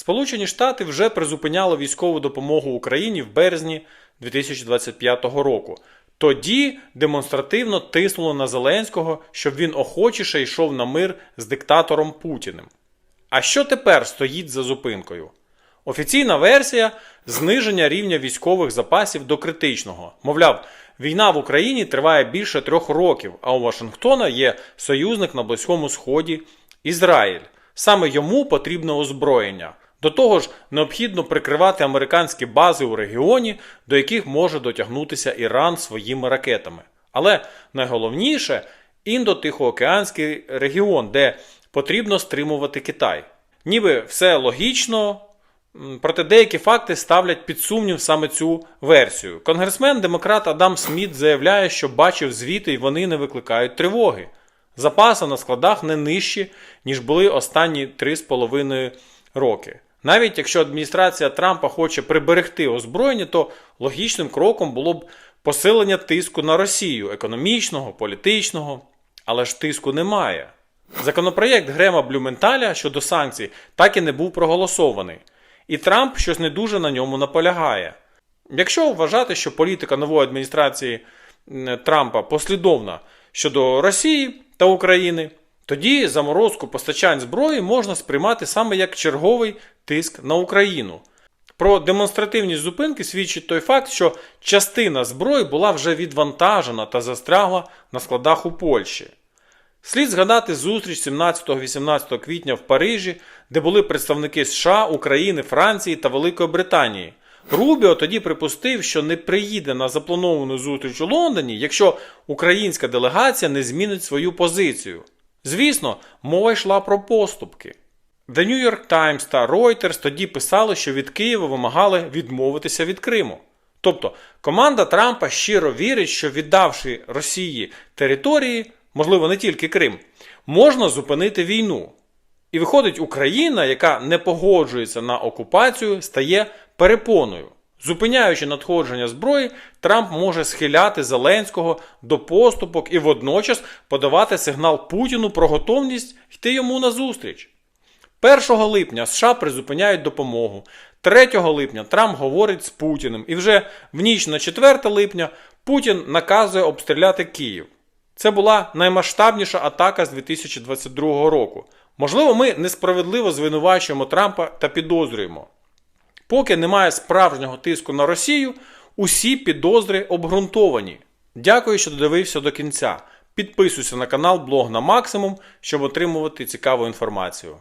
Сполучені Штати вже призупиняли військову допомогу Україні в березні 2025 року. Тоді демонстративно тиснуло на Зеленського, щоб він охочіше йшов на мир з диктатором Путіним. А що тепер стоїть за зупинкою? Офіційна версія зниження рівня військових запасів до критичного. Мовляв, війна в Україні триває більше трьох років, а у Вашингтона є союзник на Близькому Сході Ізраїль. Саме йому потрібне озброєння. До того ж, необхідно прикривати американські бази у регіоні, до яких може дотягнутися Іран своїми ракетами. Але найголовніше індо-тихоокеанський регіон, де потрібно стримувати Китай. Ніби все логічно, проте деякі факти ставлять під сумнів саме цю версію. Конгресмен демократ Адам Сміт заявляє, що бачив звіти і вони не викликають тривоги. Запаси на складах не нижчі, ніж були останні 3,5 роки. Навіть якщо адміністрація Трампа хоче приберегти озброєння, то логічним кроком було б посилення тиску на Росію економічного, політичного, але ж тиску немає. Законопроєкт Грема Блюменталя щодо санкцій так і не був проголосований, і Трамп щось не дуже на ньому наполягає. Якщо вважати, що політика нової адміністрації Трампа послідовна щодо Росії та України, тоді заморозку постачань зброї можна сприймати саме як черговий тиск на Україну. Про демонстративність зупинки свідчить той факт, що частина зброї була вже відвантажена та застрягла на складах у Польщі. Слід згадати зустріч 17-18 квітня в Парижі, де були представники США, України, Франції та Великої Британії. Рубіо тоді припустив, що не приїде на заплановану зустріч у Лондоні, якщо українська делегація не змінить свою позицію. Звісно, мова йшла про поступки. The New York Times та Reuters тоді писали, що від Києва вимагали відмовитися від Криму. Тобто команда Трампа щиро вірить, що віддавши Росії території, можливо, не тільки Крим, можна зупинити війну. І виходить, Україна, яка не погоджується на окупацію, стає перепоною. Зупиняючи надходження зброї, Трамп може схиляти Зеленського до поступок і водночас подавати сигнал Путіну про готовність йти йому на зустріч. 1 липня США призупиняють допомогу. 3 липня Трамп говорить з Путіним. І вже в ніч на 4 липня Путін наказує обстріляти Київ. Це була наймасштабніша атака з 2022 року. Можливо, ми несправедливо звинувачуємо Трампа та підозрюємо. Поки немає справжнього тиску на Росію, усі підозри обґрунтовані. Дякую, що додивився до кінця. Підписуйся на канал Блог на максимум, щоб отримувати цікаву інформацію.